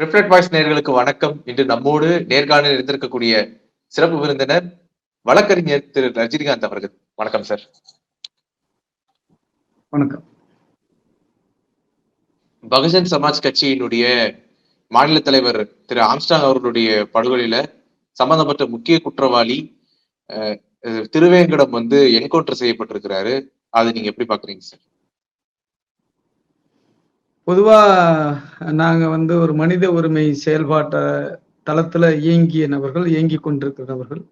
Reflect voice நேர்களுக்கு வணக்கம். இன்று நம்மோடு நேர்காணல் இருந்திருக்கக்கூடிய சிறப்பு விருந்தினர் வழக்கறிஞர் திரு ரஜினிகாந்த் அவர்கள். வணக்கம் சார். வணக்கம். பகுஜன் சமாஜ் கட்சியினுடைய மாநில தலைவர் திரு ஆம்ஸ்டாங் அவர்களுடைய படுகொலையில சம்பந்தப்பட்ட முக்கிய குற்றவாளி திருவேங்கடம் வந்து என்கவுண்டர் செய்யப்பட்டிருக்கிறாரு. அது நீங்க எப்படி பாக்குறீங்க சார்? பொதுவாக நாங்கள் வந்து ஒரு மனித உரிமை செயல்பாட்டை தளத்தில் இயங்கிய நபர்கள் இயங்கி கொண்டிருக்கிற நபர்கள்.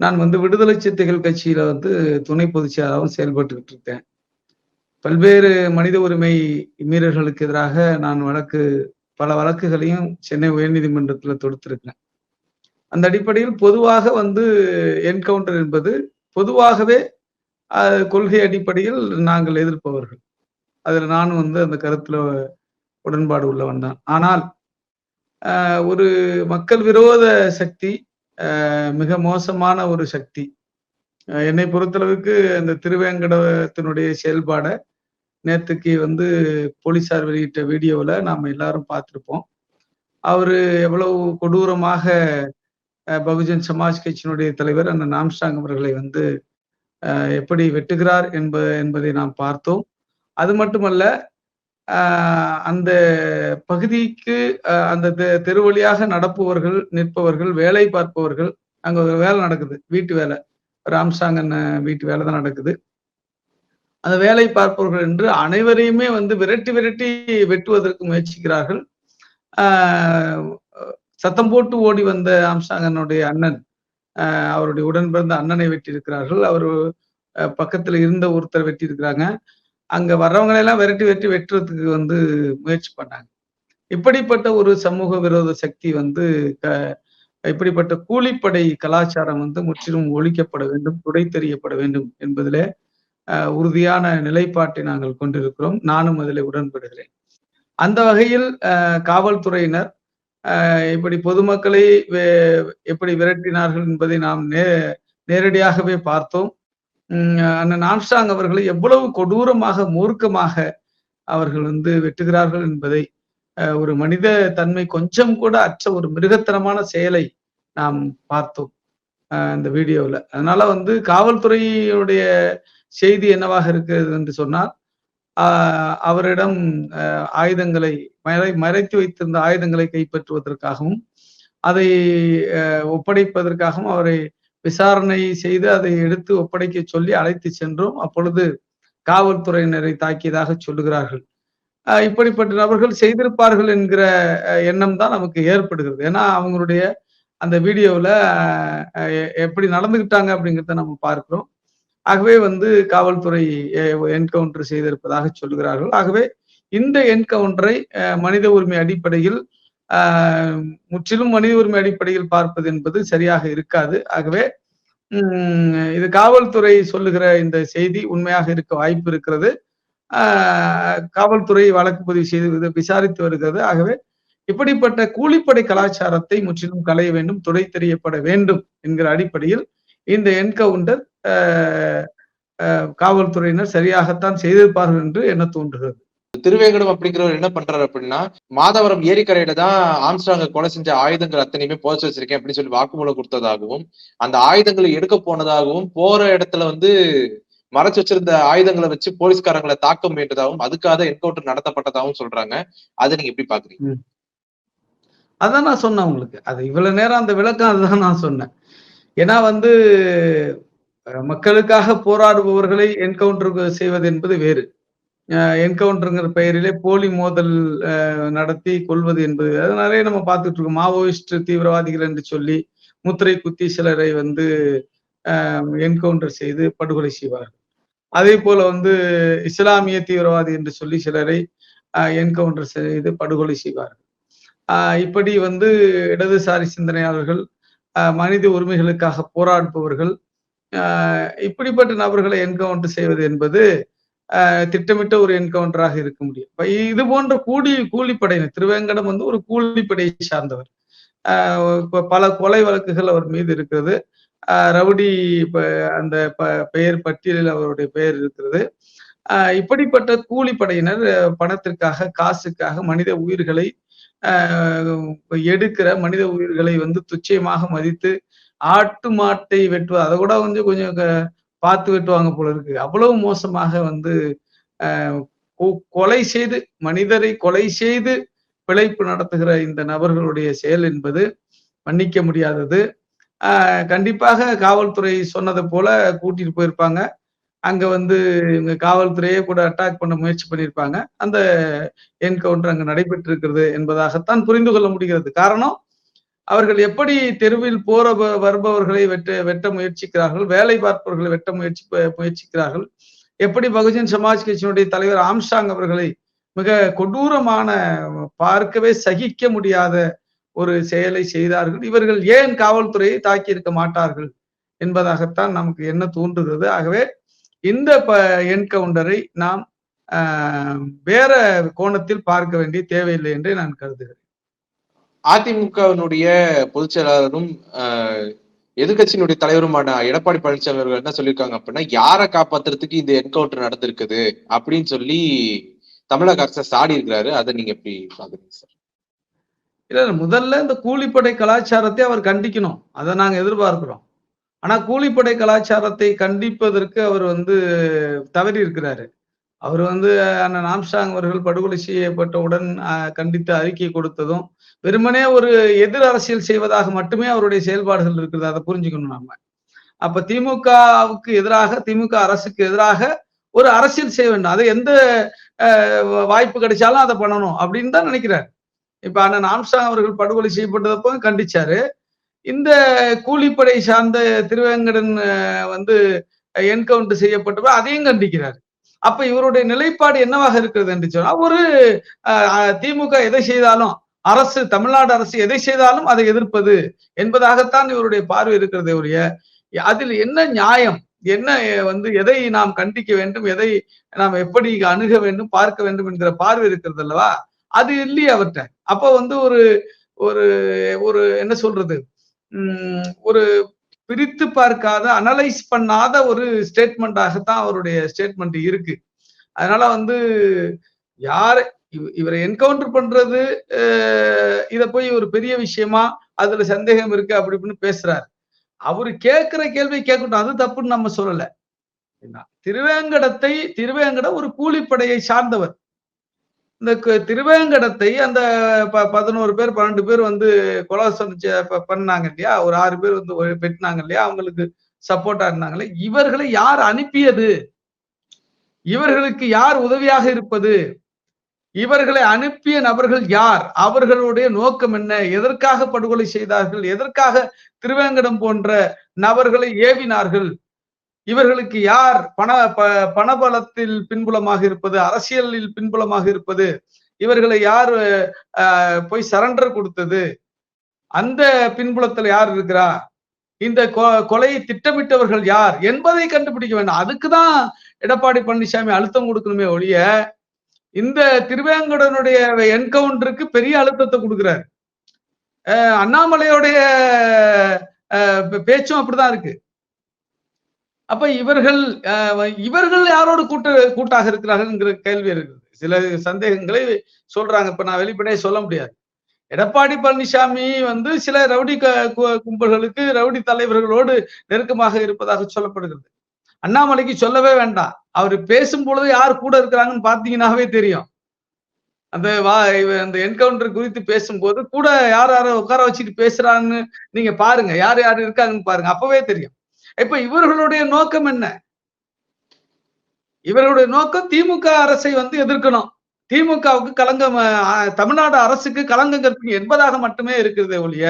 நான் வந்து விடுதலை சிறுத்தைகள் கட்சியில் வந்து துணை பொதுச்செயலாளரும் செயல்பட்டுக்கிட்டு இருக்கேன். பல்வேறு மனித உரிமை மீறல்களுக்கு எதிராக நான் வழக்கு பல வழக்குகளையும் சென்னை உயர்நீதிமன்றத்தில் தொடுத்திருக்கிறேன். அந்த அடிப்படையில் பொதுவாக வந்து என்கவுண்டர் என்பது பொதுவாகவே கொள்கை அடிப்படையில் நாங்கள் எதிர்ப்பவர்கள். அதில் நானும் வந்து அந்த கருத்தில் உடன்பாடு உள்ளவன் தான். ஆனால் ஒரு மக்கள் விரோத சக்தி மிக மோசமான ஒரு சக்தி. என்னை பொறுத்தளவுக்கு அந்த திருவேங்கடத்தினுடைய செயல்பாடை நேற்றுக்கு வந்து போலீஸார் வெளியிட்ட வீடியோவில் நாம் எல்லாரும் பார்த்துருப்போம். அவர் எவ்வளவு கொடூரமாக பகுஜன் சமாஜ் கட்சியினுடைய தலைவர் அந்த நாம்ஸ்டாங் அவர்களை வந்து எப்படி வெட்டுகிறார் என்ப என்பதை நாம் பார்த்தோம். அது மட்டுமல்ல அந்த பகுதிக்கு அந்த தெரு வழியாக நடப்பவர்கள் நிற்பவர்கள் வேலை பார்ப்பவர்கள் அங்க ஒரு வேலை நடக்குது வீட்டு வேலை. ராம்சாங்கன் வீட்டு வேலை தான் நடக்குது. அந்த வேலை பார்ப்பவர்கள் என்று அனைவரையுமே வந்து விரட்டி விரட்டி வெட்டுவதற்கு முயற்சிக்கிறார்கள். சத்தம் போட்டு ஓடி வந்த ஆம்சாங்கனுடைய அண்ணன் அவருடைய உடன் பிறந்த அண்ணனை வெட்டியிருக்கிறார்கள். அவர் பக்கத்துல இருந்த ஒருத்தர் வெட்டி இருக்கிறாங்க அங்க வர்றவங்களெல்லாம் விரட்டி வெட்டி வெட்டுறதுக்கு வந்து முயற்சி பண்ணாங்க. இப்படிப்பட்ட ஒரு சமூக விரோத சக்தி வந்து இப்படிப்பட்ட கூலிப்படை கலாச்சாரம் வந்து முற்றிலும் ஒழிக்கப்பட வேண்டும் துடை தெரியப்பட வேண்டும் என்பதிலே உறுதியான நிலைப்பாட்டை நாங்கள் கொண்டிருக்கிறோம். நானும் அதில் உடன்படுகிறேன். அந்த வகையில் காவல்துறையினர் இப்படி பொதுமக்களை எப்படி விரட்டினார்கள் என்பதை நாம் நே நேரடியாகவே பார்த்தோம். அண்ணன் ஆம்ஸ்டாங் அவர்களை எவ்வளவு கொடூரமாக மூர்க்கமாக அவர்கள் வந்து வெட்டுகிறார்கள் என்பதை ஒரு மனித தன்மை கொஞ்சம் கூட அற்ற ஒரு மிருகத்தனமான செயலை நாம் பார்த்தோம் இந்த வீடியோவில் அதனால வந்து காவல்துறையுடைய செய்தி என்னவாக இருக்கிறது என்று சொன்னால் அவரிடம் ஆயுதங்களை மறை மறைத்து வைத்திருந்த ஆயுதங்களை கைப்பற்றுவதற்காகவும் அதை ஒப்படைப்பதற்காகவும் அவரை விசாரணை செய்து அதை எடுத்து ஒப்படைக்க சொல்லி அழைத்து சென்றோம். அப்பொழுது காவல்துறையினரை தாக்கியதாக சொல்லுகிறார்கள். இப்படிப்பட்ட நபர்கள் செய்திருப்பார்கள் என்கிற எண்ணம் தான் நமக்கு ஏற்படுகிறது. ஏன்னா அவங்களுடைய அந்த வீடியோவில் எப்படி நடந்துகிட்டாங்க அப்படிங்கிறத நம்ம பார்க்கிறோம். ஆகவே வந்து காவல்துறை என்கவுண்டர் செய்திருப்பதாக சொல்லுகிறார்கள். ஆகவே இந்த என்கவுண்டரை மனித உரிமை அடிப்படையில் முற்றிலும் மனித உரிமை அடிப்படையில் பார்ப்பது என்பது சரியாக இருக்காது. ஆகவே இது காவல்துறை சொல்லுகிற இந்த செய்தி உண்மையாக இருக்க வாய்ப்பு இருக்கிறது. காவல்துறை வழக்கு பதிவு செய்து விசாரித்து வருகிறது. ஆகவே இப்படிப்பட்ட கூலிப்படை கலாச்சாரத்தை முற்றிலும் களைய வேண்டும் துடை தெரியப்பட வேண்டும் என்கிற அடிப்படையில் இந்த என்கவுண்டர் காவல்துறையினர் சரியாகத்தான் செய்திருப்பார்கள் என்று என்ன தோன்றுகிறது. திருவேங்கடம் அப்படிங்கிறவர் என்ன பண்றாரு அப்படின்னா மாதவரம் ஏரிக்கரையில தான் ஆம்ஸ்டாங்க கொலை செஞ்ச ஆயுதங்கள் அத்தனையுமே போச்சு வச்சிருக்கேன் அப்படின்னு சொல்லி வாக்குமூலம் கொடுத்ததாகவும் அந்த ஆயுதங்களை எடுக்க போனதாகவும் போற இடத்துல வந்து மறைச்சு வச்சிருந்த ஆயுதங்களை வச்சு போலீஸ்காரங்களை தாக்க முயன்றதாகவும் அதுக்காக என்கவுண்டர் நடத்தப்பட்டதாகவும் சொல்றாங்க. அதை நீங்க எப்படி பாக்குறீங்க? அதான் நான் சொன்னேன் உங்களுக்கு. அது இவ்வளவு நேரம் அந்த விளக்கம் அதுதான் நான் சொன்னேன். ஏன்னா வந்து மக்களுக்காக போராடுபவர்களை என்கவுண்டர் செய்வது என்பது வேறு. என்கவுண்டருங்கிற பெயரிலே போலி மோதல் நடத்தி கொள்வது என்பது. அது நிறைய நம்ம பார்த்துட்டு இருக்கோம். மாவோயிஸ்ட் தீவிரவாதிகள் என்று சொல்லி முத்திரை குத்தி சிலரை வந்து என்கவுண்டர் செய்து படுகொலை செய்வார்கள். அதே போல வந்து இஸ்லாமிய தீவிரவாதி என்று சொல்லி சிலரை என்கவுண்டர் செய்து படுகொலை செய்வார்கள். இப்படி வந்து இடதுசாரி சிந்தனையாளர்கள் மனித உரிமைகளுக்காக போராடுபவர்கள் இப்படிப்பட்ட நபர்களை என்கவுண்டர் செய்வது என்பது திட்டமிட்ட ஒரு என்கவுண்டராக இருக்க முடியும். இது போன்ற கூலி கூலிப்படையினர் திருவேங்கடம் வந்து ஒரு கூலிப்படையை சார்ந்தவர். பல கொலை வழக்குகள் அவர் மீது இருக்கிறது. ரவுடி அந்த பெயர் பட்டியலில் அவருடைய பெயர் இருக்கிறது. இப்படிப்பட்ட கூலிப்படையினர் பணத்திற்காக காசுக்காக மனித உயிர்களை எடுக்கிற மனித உயிர்களை வந்து துச்சயமாக மதித்து ஆட்டு மாட்டை வெட்டுவது. அதை கூட வந்து கொஞ்சம் பார்த்து வெட்டுவாங்க போல இருக்கு. அவ்வளவு மோசமாக வந்து கொலை செய்து மனிதரை கொலை செய்து பிழைப்பு நடத்துகிற இந்த நபர்களுடைய செயல் என்பது மன்னிக்க முடியாதது. கண்டிப்பாக காவல்துறை சொன்னதை போல கூட்டிட்டு போயிருப்பாங்க. அங்க வந்து இவங்க காவல்துறையே கூட அட்டாக் பண்ண முயற்சி பண்ணியிருப்பாங்க. அந்த என்கவுண்டர் அங்க நடைபெற்று இருக்கிறது என்பதாகத்தான் புரிந்து கொள்ள முடிகிறது. காரணம் அவர்கள் எப்படி தெருவில் போற வருபவர்களை வெட்ட வெட்ட முயற்சிக்கிறார்கள் வேலை பார்ப்பவர்களை வெட்ட முயற்சி முயற்சிக்கிறார்கள் எப்படி பகுஜன் சமாஜ் கட்சியினுடைய தலைவர் ஆம்சாங் அவர்களை மிக கொடூரமான பார்க்கவே சகிக்க முடியாத ஒரு செயலை செய்தார்கள். இவர்கள் ஏன் காவல்துறையை தாக்கி இருக்க மாட்டார்கள் என்பதாகத்தான் நமக்கு என்ன தோன்றுகிறது. ஆகவே இந்த என்கவுண்டரை நாம் வேற கோணத்தில் பார்க்க வேண்டிய தேவையில்லை என்று நான் கருதுகிறேன். அதிமுகவினுடைய பொதுச் செயலாளரும் எதிர்கட்சியினுடைய தலைவருமான எடப்பாடி பழனிசாமி அவர்கள் என்ன சொல்லியிருக்காங்க அப்படின்னா யாரை காப்பாத்துறதுக்கு இந்த என்கவுண்டர் நடந்திருக்குது? அப்படின்னு சொல்லி தமிழக அரசை சாடி இருக்கிறாரு. அதை நீங்க எப்படி பாக்குறீங்க சார்? இல்ல முதல்ல இந்த கூலிப்படை கலாச்சாரத்தை அவர் கண்டிக்கணும். அதை நாங்க எதிர்பார்க்கிறோம். ஆனா கூலிப்படை கலாச்சாரத்தை கண்டிப்பதற்கு அவர் வந்து தவறி இருக்கிறாரு. அவர் வந்து அண்ணன் ஆம்ஸ்டாங் அவர்கள் படுகொலை செய்யப்பட்டவுடன் கண்டித்து அறிக்கை கொடுத்ததும் வெறுமனே ஒரு எதிர் அரசியல் செய்வதாக மட்டுமே அவருடைய செயல்பாடுகள் இருக்கிறது. அதை புரிஞ்சுக்கணும் நாம. அப்ப திமுகவுக்கு எதிராக திமுக அரசுக்கு எதிராக ஒரு அரசியல் செய்ய வேண்டும். அது எந்த வாய்ப்பு கிடைச்சாலும் அதை பண்ணணும் அப்படின்னு தான் நினைக்கிறார். இப்ப அண்ணன் ஆம்சாங் அவர்கள் படுகொலை செய்யப்பட்டதப்போ கண்டிச்சாரு. இந்த கூலிப்படை சார்ந்த திருவேங்கடன் வந்து என்கவுண்டர் செய்யப்பட்டப்ப அதையும் கண்டிக்கிறார். அப்ப இவருடைய நிலைப்பாடு என்னவாக இருக்கிறது என்று சொன்னா ஒரு திமுக எதை செய்தாலும் அரசு தமிழ்நாடு அரசு எதை செய்தாலும் அதை எதிர்ப்பது என்பதாகத்தான் இவருடைய பார்வை இருக்கிறதே உரிய அதில் என்ன நியாயம்? என்ன வந்து எதை நாம் கண்டிக்க வேண்டும்? எதை நாம் எப்படி அணுக வேண்டும்? பார்க்க வேண்டும் என்கிற பார்வை இருக்கிறது அல்லவா? அது இல்லையே அவர்கிட்ட. அப்ப வந்து ஒரு ஒரு ஒரு என்ன சொல்றது? உம் ஒரு பிரித்து பார்க்காத அனலைஸ் பண்ணாத ஒரு ஸ்டேட்மெண்டாகத்தான் அவருடைய ஸ்டேட்மெண்ட் இருக்கு. அதனால வந்து யார் இவரை என்கவுண்டர் பண்றது இதை போய் ஒரு பெரிய விஷயமா அதுல சந்தேகம் இருக்கு அப்படி இப்படின்னு பேசுறாரு. அவரு கேட்கிற கேள்வி கேட்கட்டும் அது தப்புன்னு நம்ம சொல்லல. திருவேங்கடத்தை திருவேங்கடம் ஒரு கூலிப்படையை சார்ந்தவர். இந்த திருவேங்கடத்தை அந்த பதினோரு பேர் பன்னெண்டு பேர் வந்து கொலை பண்ணாங்க இல்லையா? ஒரு ஆறு பேர் வந்து வெட்டினாங்க இல்லையா? அவங்களுக்கு சப்போர்ட்டா இருந்தாங்களே இவர்களை யார் அனுப்பியது? இவர்களுக்கு யார் உதவியாக இருப்பது? இவர்களை அனுப்பிய நபர்கள் யார்? அவர்களுடைய நோக்கம் என்ன? எதற்காக படுகொலை செய்தார்கள்? எதற்காக திருவேங்கடம் போன்ற நபர்களை ஏவினார்கள்? இவர்களுக்கு யார் பண பணபலத்தில் பின்புலமாக இருப்பது? அரசியலில் பின்புலமாக இருப்பது? இவர்களை யார் போய் சரண்டர் கொடுத்தது? அந்த பின்புலத்தில் யார் இருக்கிறா? இந்த கொலையை திட்டமிட்டவர்கள் யார்? என்பதை கண்டுபிடிக்க வேண்டும். அதுக்குதான் எடப்பாடி பழனிசாமி அழுத்தம் கொடுக்கணுமே ஒழிய இந்த திருவேங்கடனுடைய என்கவுண்டருக்கு பெரிய அழுத்தத்தை கொடுக்குறாரு. அண்ணாமலையோடைய பேச்சும் அப்படிதான் இருக்கு. அப்ப இவர்கள் இவர்கள் யாரோடு கூட்டு கூட்டாக இருக்கிறார்கள் கேள்வி இருக்குது. சில சந்தேகங்களை சொல்றாங்க. இப்ப நான் வெளிப்படையே சொல்ல முடியாது. எடப்பாடி பழனிசாமி வந்து சில ரவுடி கும்பல்களுக்கு ரவுடி தலைவர்களோடு நெருக்கமாக இருப்பதாக சொல்லப்படுகிறது. அண்ணாமலைக்கு சொல்லவே வேண்டாம். அவர் பேசும் பொழுது யார் கூட இருக்கிறாங்கன்னு பாத்தீங்கன்னாவே தெரியும். அந்த வா அந்த என்கவுண்டர் குறித்து பேசும்போது கூட யார் யார உட்கார வச்சுட்டு பேசுறான்னு நீங்க பாருங்க. யார் யார் இருக்காங்கன்னு பாருங்க. அப்பவே தெரியும். இப்ப இவர்களுடைய நோக்கம் என்ன? இவர்களுடைய நோக்கம் திமுக அரசை வந்து எதிர்க்கணும். திமுகவுக்கு களங்கம் தமிழ்நாடு அரசுக்கு களங்கம் கற்பிங்க என்பதாக மட்டுமே இருக்கிறதே ஒழிய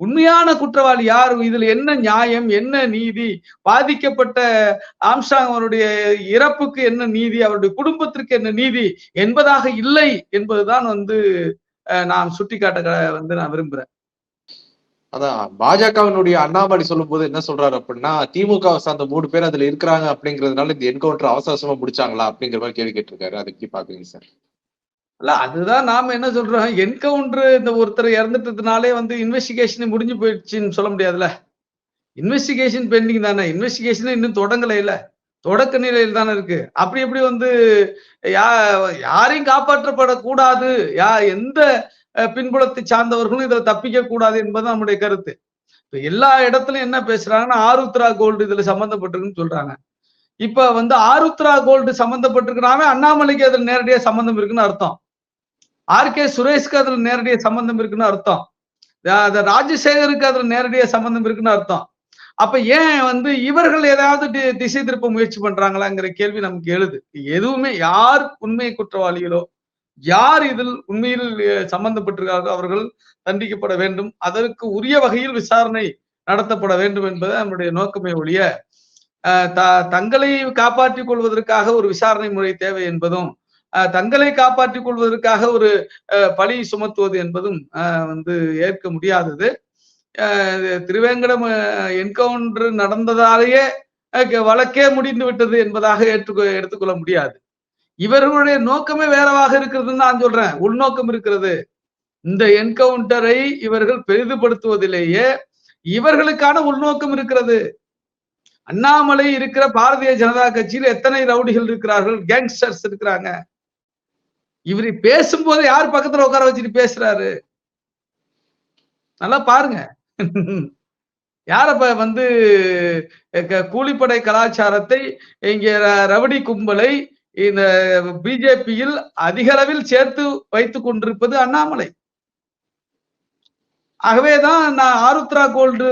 உண்மையான குற்றவாளி யார்? இதுல என்ன நியாயம்? என்ன நீதி? பாதிக்கப்பட்ட ஆம்சாங் அவருடைய இறப்புக்கு என்ன நீதி? அவருடைய குடும்பத்திற்கு என்ன நீதி என்பதாக இல்லை என்பதுதான் வந்து நான் சுட்டிக்காட்ட வந்து நான் விரும்புறேன். அதான் பாஜகவினுடைய அண்ணாமலை சொல்லும் போது என்ன சொல்றாரு அப்படின்னா திமுக சார்ந்த மூணு பேர் அதுல இருக்கிறாங்க அப்படிங்கிறதுனால இந்த என்கவுண்டர் அவசரமா முடிச்சாங்களா அப்படிங்கிற மாதிரி கேள்வி கேட்டிருக்காரு. அதை எப்படி பாக்குறீங்க சார்? அல்ல அதுதான் நாம என்ன சொல்றோம்? என்கவுண்டர் இந்த ஒருத்தர் இறந்துட்டதுனாலே வந்து இன்வெஸ்டிகேஷன் முடிஞ்சு போயிடுச்சுன்னு சொல்ல முடியாதுல்ல? இன்வெஸ்டிகேஷன் பெண்டிங் தானே. இன்வெஸ்டிகேஷன் இன்னும் தொடங்கல இல்ல. தொடக்க நிலையில் தானே இருக்கு. அப்படி எப்படி வந்து யா யாரையும் காப்பாற்றப்படக்கூடாது? யா எந்த பின்புலத்தை சார்ந்தவர்களும் இதுல தப்பிக்க கூடாது என்பது நம்முடைய கருத்து. இப்ப எல்லா இடத்துலயும் என்ன பேசுறாங்கன்னா ஆருத்ரா கோல்டு இதுல சம்பந்தப்பட்டிருக்குன்னு சொல்றாங்க. இப்ப வந்து ஆருத்ரா கோல்டு சம்பந்தப்பட்டிருக்கிறாவே அண்ணாமலைக்கு அதுல நேரடியா சம்பந்தம் இருக்குன்னு அர்த்தம். ஆர் கே சுரேஷ்க்கு அதுல நேரடிய சம்பந்தம் இருக்குன்னு அர்த்தம். ராஜசேகருக்கு அதுல நேரடிய சம்பந்தம் இருக்குன்னு அர்த்தம். அப்ப ஏன் வந்து இவர்கள் ஏதாவது திசை திருப்ப முயற்சி பண்றாங்களாங்கிற கேள்வி நமக்கு எழுது. எதுவுமே யார் உண்மை குற்றவாளிகளோ யார் இதில் உண்மையில் அஹ், சம்பந்தப்பட்டிருக்கார்களோ அவர்கள் தண்டிக்கப்பட வேண்டும். அதற்கு உரிய வகையில் விசாரணை நடத்தப்பட வேண்டும் என்பது நம்முடைய நோக்கமே ஒழிய அஹ், த- தங்களை காப்பாற்றிக் கொள்வதற்காக ஒரு விசாரணை முறை தேவை என்பதும் தங்களை காப்பாற்றிக் கொள்வதற்காக ஒரு அஹ், பழி சுமத்துவது என்பதும் அஹ், வந்து ஏற்க முடியாதது. திருவேங்கடம் என்கவுண்டர் நடந்ததாலேயே அஹ், வழக்கே முடிந்து விட்டது என்பதாக ஏற்றுக்கொ எடுத்துக்கொள்ள முடியாது. இவர்களுடைய நோக்கமே வேறவாக இருக்கிறதுன்னு நான் சொல்றேன். உள்நோக்கம் இருக்கிறது. இந்த என்கவுண்டரை இவர்கள் பெரிதுபடுத்துவதிலேயே இவர்களுக்கான உள்நோக்கம் இருக்கிறது. அண்ணாமலை இருக்கிற பாரதிய ஜனதா கட்சியில் எத்தனை ரவுடிகள் இருக்கிறார்கள் கேங்ஸ்டர்ஸ் இருக்கிறாங்க. இவரை பேசும்போது யார் பக்கத்துல உட்கார வச்சுட்டு பேசுறாரு? நல்லா பாருங்க. யார வந்து கூலிப்படை கலாச்சாரத்தை இங்க ரவடி கும்பலை இந்த பிஜேபியில் அதிக அளவில் சேர்த்து வைத்துக் கொண்டிருப்பது அண்ணாமலை. ஆகவேதான் நான் ஆருத்ரா கோல்டு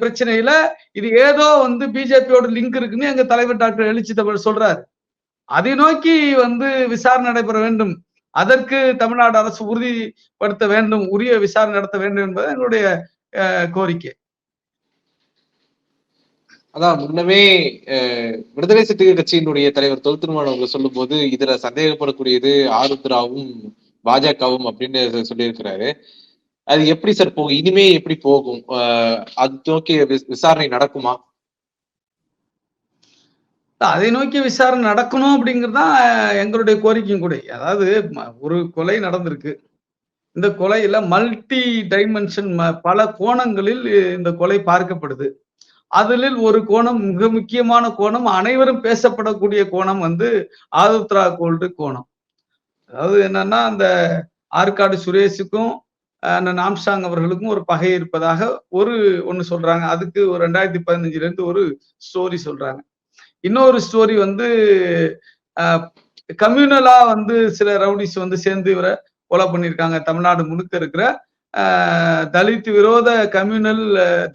பிரச்சனையில இது ஏதோ வந்து பிஜேபியோட லிங்க் இருக்குன்னு எங்க தலைவர் டாக்டர் எழுச்சி தமிழ் சொல்றாரு. அதை நோக்கி வந்து விசாரணை நடைபெற வேண்டும். அதற்கு தமிழ்நாடு அரசு உறுதிப்படுத்த வேண்டும் உரிய விசாரணை நடத்த வேண்டும் என்பது எங்களுடைய அஹ், கோரிக்கை. அதான் முன்னமே அஹ், விடுதலை சிறுத்தைகள் கட்சியினுடைய தலைவர் தொல் திருமாவளவன் சொல்லும் போது இதுல சந்தேகப்படக்கூடியது ஆருத்ராவும் பாஜகவும் அப்படின்னு சொல்லியிருக்கிறாரு. அது எப்படி சார் போகும்? இனிமே எப்படி போகும்? அஹ், அது நோக்கி விசாரணை நடக்குமா? அதை நோக்கி விசாரணை நடக்கணும் அப்படிங்கிறது தான் எங்களுடைய கோரிக்கையும் கூட. அதாவது ஒரு கொலை நடந்திருக்கு. இந்த கொலையில மல்டி டைமென்ஷன் பல கோணங்களில் இந்த கொலை பார்க்கப்படுது. அதில் ஒரு கோணம் மிக முக்கியமான கோணம் அனைவரும் பேசப்படக்கூடிய கோணம் வந்து ஆருத்ரா கோல்டு கோணம். அதாவது என்னன்னா அந்த ஆற்காடு சுரேஷுக்கும் அஹ், அண்ணன் அவர்களுக்கும் ஒரு பகை இருப்பதாக ஒரு ஒண்ணு சொல்றாங்க. அதுக்கு ஒரு ரெண்டாயிரத்தி பதினஞ்சுல இருந்து ஒரு ஸ்டோரி சொல்றாங்க. இன்னொரு ஸ்டோரி வந்து கம்யூனலா வந்து சில ரவுடிஸ் வந்து சேர்ந்து இவரை கொலை பண்ணியிருக்காங்க. தமிழ்நாடு முழுக்க இருக்கிற தலித் விரோத கம்யூனல்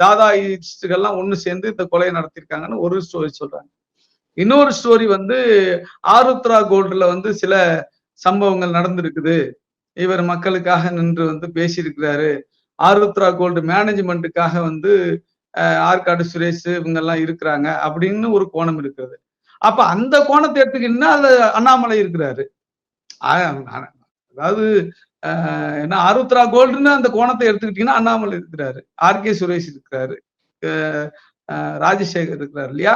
தாதாயிஸ்டுகள்லாம் ஒன்று சேர்ந்து இந்த கொலையை நடத்தியிருக்காங்கன்னு ஒரு ஸ்டோரி சொல்றாங்க. இன்னொரு ஸ்டோரி வந்து ஆருத்ரா கோல்டுல வந்து சில சம்பவங்கள் நடந்திருக்குது. இவர் மக்களுக்காக நின்று வந்து பேசியிருக்கிறாரு. ஆருத்ரா கோல்டு மேனேஜ்மெண்ட்டுக்காக வந்து ஆற்காடு சுரேஷ் இவங்க எல்லாம் இருக்கிறாங்க அப்படின்னு ஒரு கோணம் இருக்கிறது. அப்ப அந்த கோணத்தை எடுத்துக்கிட்டீங்கன்னா அது அண்ணாமலை இருக்கிறாரு. அதாவது என்ன ஆருத்ரா கோல்டுன்னு அந்த கோணத்தை எடுத்துக்கிட்டீங்கன்னா அண்ணாமலை இருக்கிறாரு. ஆர் கே சுரேஷ் இருக்கிறாரு. ராஜசேகர் இருக்கிறாரு இல்லையா?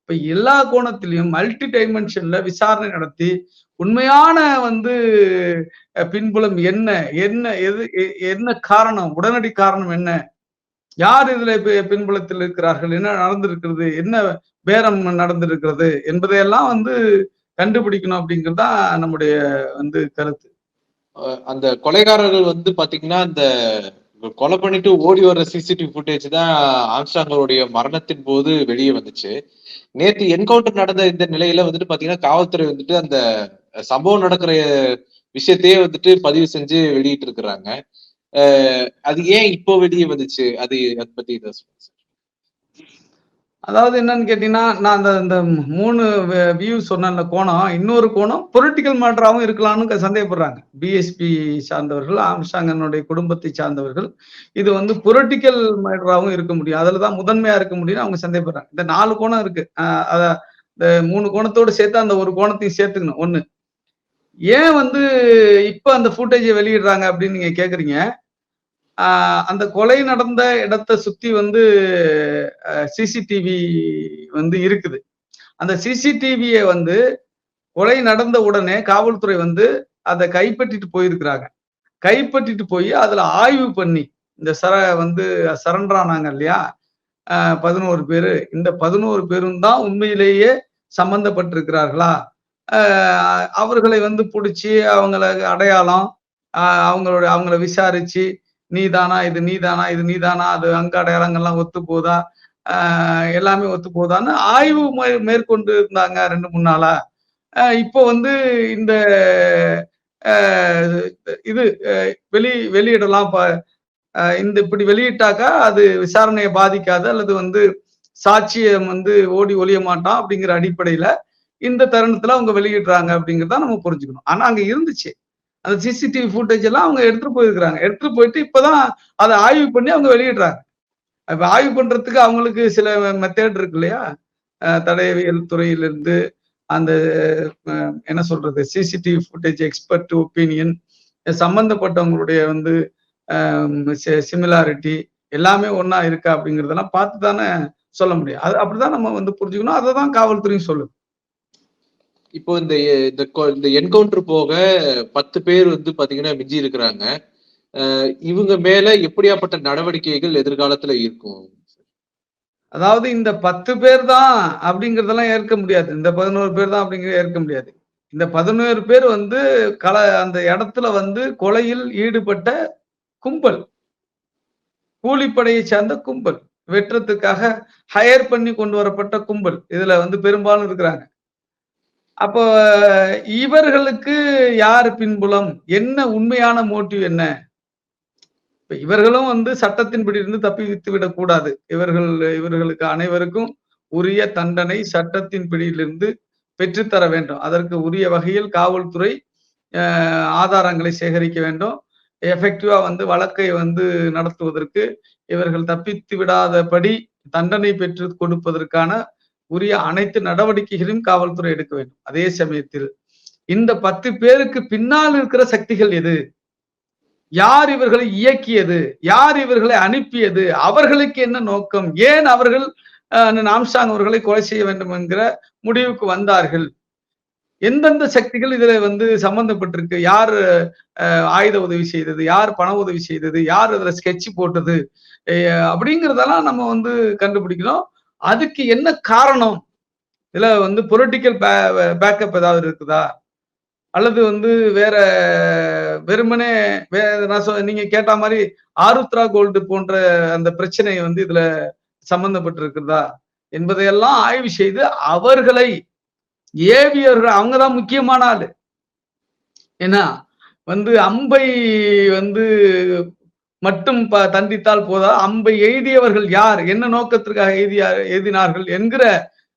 இப்ப எல்லா கோணத்திலையும் மல்டி டைமென்ஷன்ல விசாரணை நடத்தி உண்மையான வந்து பின்புலம் என்ன என்ன எது எ- என்ன காரணம் உடனடி காரணம் என்ன யார் இதுல பின்புலத்தில் இருக்கிறார்கள்? என்ன நடந்திருக்கிறது? என்ன பேரம் நடந்திருக்கிறது? என்பதையெல்லாம் வந்து கண்டுபிடிக்கணும் அப்படிங்கிறது தான் நம்முடைய வந்து கருத்து. அந்த கொலைகாரர்கள் வந்து பாத்தீங்கன்னா அந்த கொலை பண்ணிட்டு ஓடி வர்ற சிசிடிவி ஃபுட்டேஜ் தான் ஆம்ஸ்டாங்கருடைய மரணத்தின் போது வெளியே வந்துச்சு. நேத்து என்கவுண்டர் நடந்த இந்த நிலையில வந்துட்டு பாத்தீங்கன்னா காவல்துறை வந்துட்டு அந்த சம்பவம் நடக்கிற விஷயத்தையே வந்துட்டு பதிவு செஞ்சு வெளியிட்டு இருக்கிறாங்க அது ஏன் இப்போ வெளியே வந்துச்சு? அது அதை பத்தி அதாவது என்னன்னு கேட்டீங்கன்னா நான் அந்த இந்த மூணு வியூ சொன்ன கோணம். இன்னொரு கோணம் பொலிட்டிக்கல் மேட்டராகவும் இருக்கலாம்னு சந்தேகப்படுறாங்க. பிஎஸ்பி சார்ந்தவர்கள் ஆம்சாங்கனுடைய குடும்பத்தை சார்ந்தவர்கள் இது வந்து பொலிட்டிக்கல் மேட்டராகவும் இருக்க முடியும். அதில் தான் முதன்மையா இருக்க முடியும்னு அவங்க சந்தேகப்படுறாங்க. இந்த நாலு கோணம் இருக்கு. அதை அத இந்த மூணு கோணத்தோடு சேர்த்து அந்த ஒரு கோணத்தையும் சேர்த்துக்கணும். ஒன்று ஏன் வந்து இப்போ அந்த ஃபுட்டேஜை வெளியிடுறாங்க அப்படின்னு நீங்க கேக்குறீங்க? அந்த கொலை நடந்த இடத்தை சுத்தி வந்து சிசிடிவி வந்து இருக்குது. அந்த சிசிடிவியை வந்து கொலை நடந்த உடனே காவல்துறை வந்து அதை கைப்பற்றிட்டு போயிருக்கிறாங்க. கைப்பற்றிட்டு போய் அதுல ஆய்வு பண்ணி இந்த சர வந்து சரண்டரானாங்க இல்லையா? பதினோரு பேரு. இந்த பதினோரு பேரும் தான் உண்மையிலேயே சம்பந்தப்பட்டிருக்கிறார்களா? அவர்களை வந்து பிடிச்சி அவங்கள அடையாளம் அவங்களோட அவங்கள விசாரிச்சு நீதானா? இது நீதானா? இது நீதானா? அது அங்க அடையாளங்கள்லாம் ஒத்து போதா? எல்லாமே ஒத்து போதான்னு ஆய்வு மே- மேற்கொண்டு இருந்தாங்க ரெண்டு மூணு நாளா. இப்போ வந்து இந்த இது வெளி வெளியிடலாம் ப- இந்த இப்படி வெளியிட்டாக்கா அது விசாரணையை பாதிக்காது அல்லது வந்து சாட்சியம் வந்து ஓடி ஒழிய மாட்டான் அப்படிங்கிற அடிப்படையில இந்த தருணத்துல அவங்க வெளியிடுறாங்க அப்படிங்கிறத நம்ம புரிஞ்சுக்கணும். ஆனா அங்க இருந்துச்சு. அந்த சிசிடிவி ஃபுட்டேஜ் எல்லாம் அவங்க எடுத்துட்டு போயிருக்கிறாங்க. எடுத்துட்டு போயிட்டு இப்பதான் அதை ஆய்வு பண்ணி அவங்க வெளியிடுறாங்க. இப்ப ஆய்வு பண்றதுக்கு அவங்களுக்கு சில மெத்தேட் இருக்கு இல்லையா? அஹ் தடயவியல் துறையிலிருந்து அந்த என்ன சொல்றது? சிசிடிவி ஃபுட்டேஜ் எக்ஸ்பர்ட் ஒப்பீனியன் சம்பந்தப்பட்டவங்களுடைய வந்து சிமிலாரிட்டி எல்லாமே ஒன்னா இருக்கா அப்படிங்கறதெல்லாம் பார்த்து தானே சொல்ல முடியும். அது அப்படிதான் நம்ம வந்து புரிஞ்சுக்கணும். அதை தான் காவல்துறையும் சொல்லுது. இப்போ இந்த இந்த கொ- இந்த என்கவுண்டர் போக பத்து பேர் வந்து பாத்தீங்கன்னா மிஞ்சி இருக்கிறாங்க. இவங்க மேல எப்படியாப்பட்ட நடவடிக்கைகள் எதிர்காலத்துல இருக்கும்? அதாவது இந்த பத்து பேர் தான் அப்படிங்கறதெல்லாம் ஏற்க முடியாது. இந்த பதினோரு பேர் தான் அப்படிங்கிறத ஏற்க முடியாது. இந்த பதினோரு பேர் வந்து கல அந்த இடத்துல வந்து கொலையில் ஈடுபட்ட கும்பல். கூலிப்படையை சார்ந்த கும்பல். வெற்றத்துக்காக ஹயர் பண்ணி கொண்டு வரப்பட்ட கும்பல். இதுல வந்து பெரும்பாலும் இருக்கிறாங்க. அப்போ இவர்களுக்கு யார் பின்புலம்? என்ன உண்மையான மோட்டிவ் என்ன? இப்ப இவர்களும் வந்து சட்டத்தின்படி இருந்து தப்பித்து விடக்கூடாது. இவர்கள் இவர்களுக்கு அனைவருக்கும் உரிய தண்டனை சட்டத்தின் பிடியிலிருந்து பெற்றுத்தர வேண்டும். அதற்கு உரிய வகையில் காவல்துறை ஆதாரங்களை சேகரிக்க வேண்டும். எஃபெக்டிவா வந்து வழக்கை வந்து நடத்துவதற்கு இவர்கள் தப்பித்து விடாதபடி தண்டனை பெற்று கொடுப்பதற்கான உரிய அனைத்து நடவடிக்கைகளையும் காவல்துறை எடுக்க வேண்டும். அதே சமயத்தில் இந்த பத்து பேருக்கு பின்னால் இருக்கிற சக்திகள் எது? யார் இவர்களை இயக்கியது? யார் இவர்களை அனுப்பியது? அவர்களுக்கு என்ன நோக்கம்? ஏன் அவர்கள் அஹ், அவர்களை கொலை செய்ய வேண்டும் என்கிற முடிவுக்கு வந்தார்கள்? எந்தெந்த சக்திகள் இதுல வந்து சம்பந்தப்பட்டிருக்கு? யார் அஹ், ஆயுத உதவி செய்தது? யார் பண உதவி செய்தது? யார் இதுல ஸ்கெட்ச் போட்டது? அப்படிங்கிறதெல்லாம் அப்படிங்கறதெல்லாம் நம்ம வந்து கண்டுபிடிக்கணும். அதுக்கு என்ன காரணம்? இதுல வந்து பொலிட்டிக்கல் பேக்கப் ஏதாவது இருக்குதா? அல்லது வந்து வேற வெறுமனே வேற நான் சொ- நீங்க கேட்ட மாதிரி ஆருத்ரா கோல்டு போன்ற அந்த பிரச்சனை வந்து இதுல சம்பந்தப்பட்டிருக்கிறதா என்பதையெல்லாம் ஆய்வு செய்து அவர்களை ஏவியவர்கள் அவங்கதான் முக்கியமான ஆளு. ஏன்னா வந்து அம்பை வந்து மட்டும் ப- தண்டித்தால் போதா? அம்பை எய்தியவர்கள் யார்? என்ன நோக்கத்திற்காக எய்தியா எய்தினார்கள் என்கிற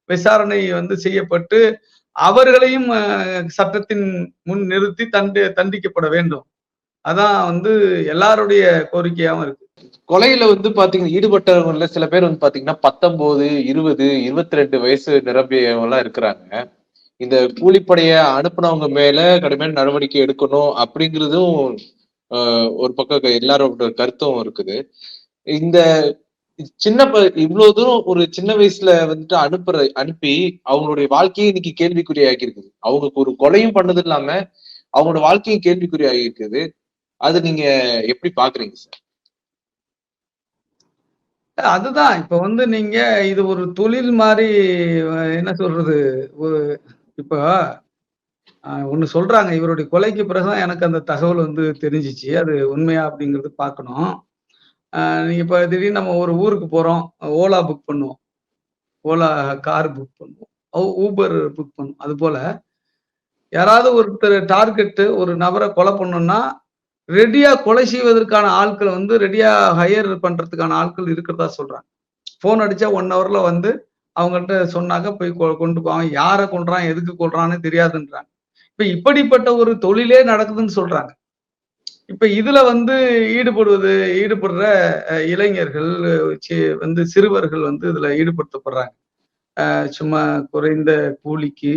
விசாரணை வந்து செய்யப்பட்டு அவர்களையும் அஹ், சட்டத்தின் முன் நிறுத்தி தண்டி தண்டிக்கப்பட வேண்டும். அதான் வந்து எல்லாருடைய கோரிக்கையாவும் இருக்கு. கொலையில வந்து பாத்தீங்கன்னா ஈடுபட்டவங்கல சில பேர் வந்து பாத்தீங்கன்னா பத்தொன்பது இருபது இருபத்தி ரெண்டு வயசு நிரம்பியவங்க எல்லாம் இருக்கிறாங்க. இந்த கூலிப்படைய அனுப்புனவங்க மேல கடுமையான நடவடிக்கை எடுக்கணும் அப்படிங்கிறதும் ஒரு பக்கம் எல்லாரோட கருத்தும் இருக்குது. இந்த சின்ன ப- இவ்வளவு தூரம் ஒரு சின்ன வயசுல வந்துட்டு அனுப்புற அனுப்பி அவங்களுடைய வாழ்க்கையை இன்னைக்கு கேள்விக்குறியாக்கி இருக்குது அவங்களுக்கு ஒரு கொலையும் பண்ணது இல்லாம அவங்களோட வாழ்க்கையும் கேள்விக்குறியாகி இருக்குது அது நீங்க எப்படி பாக்குறீங்க சார்? அதுதான். இப்ப வந்து நீங்க இது ஒரு தொழில் மாதிரி என்ன சொல்றது? ஒரு இப்போ ஒன்று சொல்றாங்க. இவருடைய கொலைக்கு பிறகுதான் எனக்கு அந்த தகவல் வந்து தெரிஞ்சிச்சு. அது உண்மையா அப்படிங்கிறது பார்க்கணும். நீங்கள் நீங்க திடீர்னு நம்ம ஒரு ஊருக்கு போறோம். ஓலா புக் பண்ணுவோம். ஓலா கார் புக் பண்ணுவோம். ஊபர் புக் பண்ணுவோம். அது போல யாராவது ஒருத்தர் டார்கெட்டு ஒரு நபரை கொலை பண்ணணும்னா ரெடியா கொலை செய்வதற்கான ஆட்கள் வந்து ரெடியா ஹையர் பண்றதுக்கான ஆட்கள் இருக்கிறதா சொல்றாங்க. ஃபோன் அடிச்சா ஒன் ஹவர்ல வந்து அவங்கள்ட்ட சொன்னாக்க போய் கொ- கொண்டு போவாங்க யாரை கொண்டான் எதுக்கு கொள்றான்னு தெரியாதுன்றாங்க. இப்ப இப்படிப்பட்ட ஒரு தொழிலே நடக்குதுன்னு சொல்றாங்க. இப்ப இதுல வந்து ஈடுபடுவது ஈடுபடுற இளைஞர்கள் வந்து சிறுவர்கள் வந்து இதுல ஈடுபடுத்தப்படுறாங்க. சும்மா குறைந்த கூலிக்கு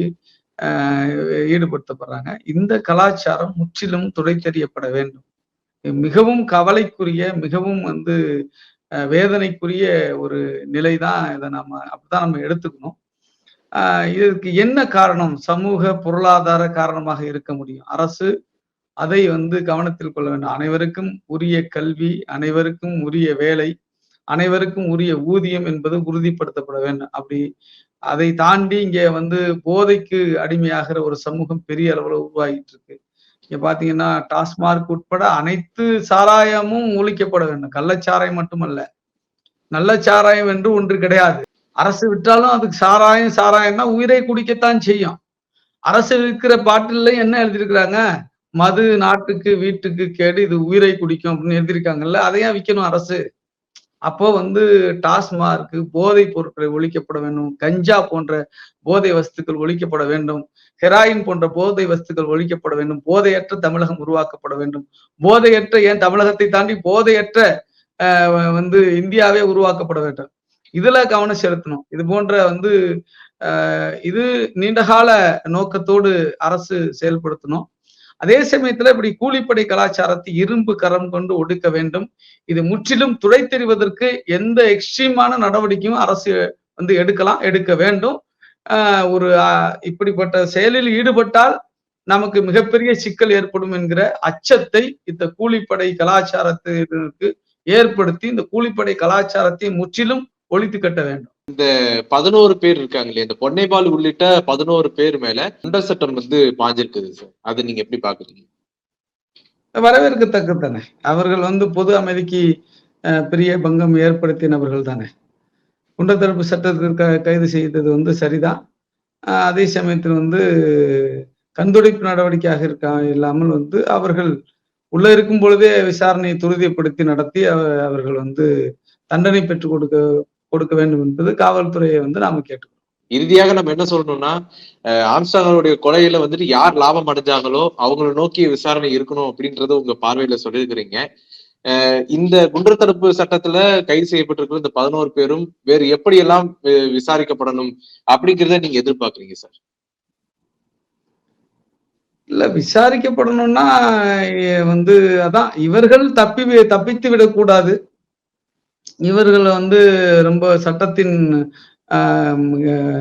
ஈடுபடுத்தப்படுறாங்க. இந்த கலாச்சாரம் முற்றிலும் துடைத்தறியப்பட வேண்டும். மிகவும் கவலைக்குரிய மிகவும் வந்து வேதனைக்குரிய ஒரு நிலை தான் இதை நம்ம அப்படிதான் நம்ம எடுத்துக்கணும். இதற்கு என்ன காரணம்? சமூக பொருளாதார காரணமாக இருக்க முடியும். அரசு அதை வந்து கவனத்தில் கொள்ள வேண்டும். அனைவருக்கும் உரிய கல்வி அனைவருக்கும் உரிய வேலை அனைவருக்கும் உரிய ஊதியம் என்பது உறுதிப்படுத்தப்பட வேண்டும். அப்படி அதை தாண்டி இங்க வந்து போதைக்கு அடிமையாகிற ஒரு சமூகம் பெரிய அளவுல உருவாகிட்டு இருக்கு இங்க பாத்தீங்கன்னா டாஸ்மார்க் உட்பட அனைத்து சாராயமும் ஒழிக்கப்பட வேண்டும். கள்ளச்சாராயம் மட்டுமல்ல நல்ல சாராயம் என்று ஒன்று கிடையாது. அரசு விட்டாலும் அதுக்கு சாராயம் சாராயம் தான் உயிரை குடிக்கத்தான் செய்யும். அரசு விற்கிற பாட்டில என்ன எழுதியிருக்கிறாங்க? மது நாட்டுக்கு வீட்டுக்கு கேடு இது உயிரை குடிக்கும் அப்படின்னு எழுதியிருக்காங்கல்ல அதையா விற்கணும் அரசு. அப்போ வந்து டாஸ்மார்க் போதைப் பொருட்களை ஒழிக்கப்பட வேண்டும் கஞ்சா போன்ற போதை வஸ்துக்கள் ஒழிக்கப்பட வேண்டும் ஹெராயின் போன்ற போதை வஸ்துக்கள் ஒழிக்கப்பட வேண்டும் போதையற்ற தமிழகம் உருவாக்கப்பட வேண்டும். போதையற்ற ஏன் தமிழகத்தை தாண்டி போதையற்ற ஆஹ் வந்து இந்தியாவே உருவாக்கப்பட வேண்டும்? இதுல கவனம் செலுத்தணும். இது போன்ற வந்து இது நீண்டகால நோக்கத்தோடு அரசு செயல்படுத்தணும். அதே சமயத்துல இப்படி கூலிப்படை கலாச்சாரத்தை இரும்பு கரம் கொண்டு ஒடுக்க வேண்டும். இது முற்றிலும் துடைத்தெறிவதற்கு எந்த எக்ஸ்ட்ரீமான நடவடிக்கையும் அரசு வந்து எடுக்கலாம் எடுக்க வேண்டும். ஒரு இப்படிப்பட்ட செயலில் ஈடுபட்டால் நமக்கு மிகப்பெரிய சிக்கல் ஏற்படும் என்கிற அச்சத்தை இந்த கூலிப்படை கலாச்சாரத்திற்கு ஏற்படுத்தி இந்த கூலிப்படை கலாச்சாரத்தை முற்றிலும் ஒழித்து கட்ட வேண்டும். பதினோரு பேர் இருக்காங்க இல்லையா இந்த பொன்னைபால் உள்ளிட்ட பதினோரு பேர் மேல குண்டர் சட்டம் வந்து பாஞ்சிருக்குது சார். அது நீங்க எப்படி பாக்குறீங்க? வரவேற்கத்தக்கது தானே அவர்கள் வந்து பொது அமைதிக்கு பெரிய பங்கம் ஏற்படுத்தினவர்கள் தானே. குண்டத்தடுப்பு சட்டத்திற்கு க- கைது செய்தது வந்து சரிதான். அதே சமயத்தில் வந்து கண்துடைப்பு நடவடிக்கையாக இருக்கா இல்லாமல் வந்து அவர்கள் உள்ள இருக்கும் பொழுதே விசாரணையை துரிதப்படுத்தி நடத்தி அவ- அவர்கள் வந்து தண்டனை பெற்றுக் கொடுக்க கொடுக்க வேண்டும் என்பது காவல்துறையை வந்து நாம கேட்டுக்கிறோம் இறுதியாக நம்ம என்ன சொல்லணும்னா அஹ், ஆம்ஸ்டாங்களுடைய கொலையில வந்துட்டு யார் லாபம் அடைஞ்சாங்களோ அவங்கள நோக்கி விசாரணை இருக்கணும் அப்படின்றத உங்க பார்வையில சொல்லியிருக்கிறீங்க. இந்த குண்டர் தடுப்பு சட்டத்துல கைது செய்யப்பட்டிருக்கிற இந்த பதினோரு பேரும் வேறு எப்படியெல்லாம் விசாரிக்கப்படணும் அப்படிங்கிறத நீங்க எதிர்பார்க்கறீங்க சார்? இல்ல விசாரிக்கப்படணும்னா வந்து அதான் இவர்கள் தப்பி தப்பித்து விடக்கூடாது. இவர்கள் வந்து ரொம்ப சட்டத்தின்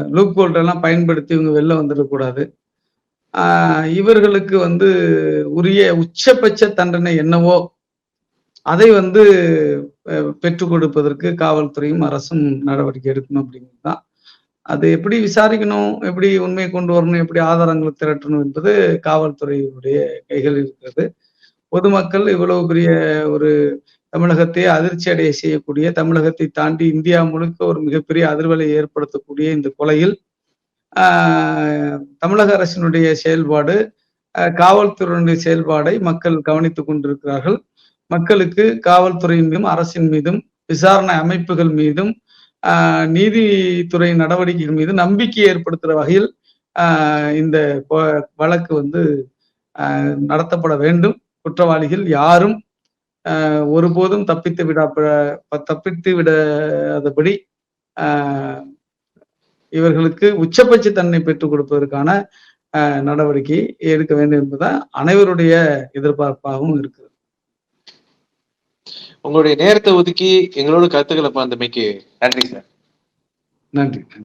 லூப் எல்லாம் பயன்படுத்தி இவங்க வெளில வந்துடக்கூடாது ஆஹ் இவர்களுக்கு வந்து உரிய உச்சபட்ச தண்டனை என்னவோ அதை வந்து பெற்றுக் கொடுப்பதற்கு காவல்துறையும் அரசும் நடவடிக்கை எடுக்கணும் அப்படிங்கிறது தான். அது எப்படி விசாரிக்கணும் எப்படி உண்மையை கொண்டு வரணும் எப்படி ஆதாரங்களை திரட்டணும் என்பது காவல்துறையுடைய கைகளில் இருக்கிறது. பொதுமக்கள் இவ்வளவு பெரிய ஒரு தமிழகத்தை அதிர்ச்சி அடைய செய்யக்கூடிய தமிழகத்தை தாண்டி இந்தியா முழுக்க ஒரு மிகப்பெரிய அதிர்வலை ஏற்படுத்தக்கூடிய இந்த கொலையில் தமிழக அரசினுடைய செயல்பாடு காவல்துறையினுடைய செயல்பாடை மக்கள் கவனித்துக் கொண்டிருக்கிறார்கள். மக்களுக்கு காவல்துறையின் மீதும் அரசின் மீதும் விசாரணை அமைப்புகள் மீதும் நீதித்துறை நடவடிக்கைகள் மீது நம்பிக்கை ஏற்படுத்துகிற வகையில் இந்த கொ- வழக்கு வந்து நடத்தப்பட வேண்டும். குற்றவாளிகள் யாரும் ஒருபோதும் தப்பித்து விட தப்பித்து விடாதபடி இவர்களுக்கு உச்சபட்ச தண்டனை பெற்றுக் கொடுப்பதற்கான நடவடிக்கை எடுக்க வேண்டும் என்பதுதான் அனைவருடைய எதிர்பார்ப்பாகவும் இருக்கு உங்களுடைய நேரத்தை ஒதுக்கி எங்களோட கருத்துக்களை பகிர்ந்தமைக்கு நன்றி சார். நன்றி.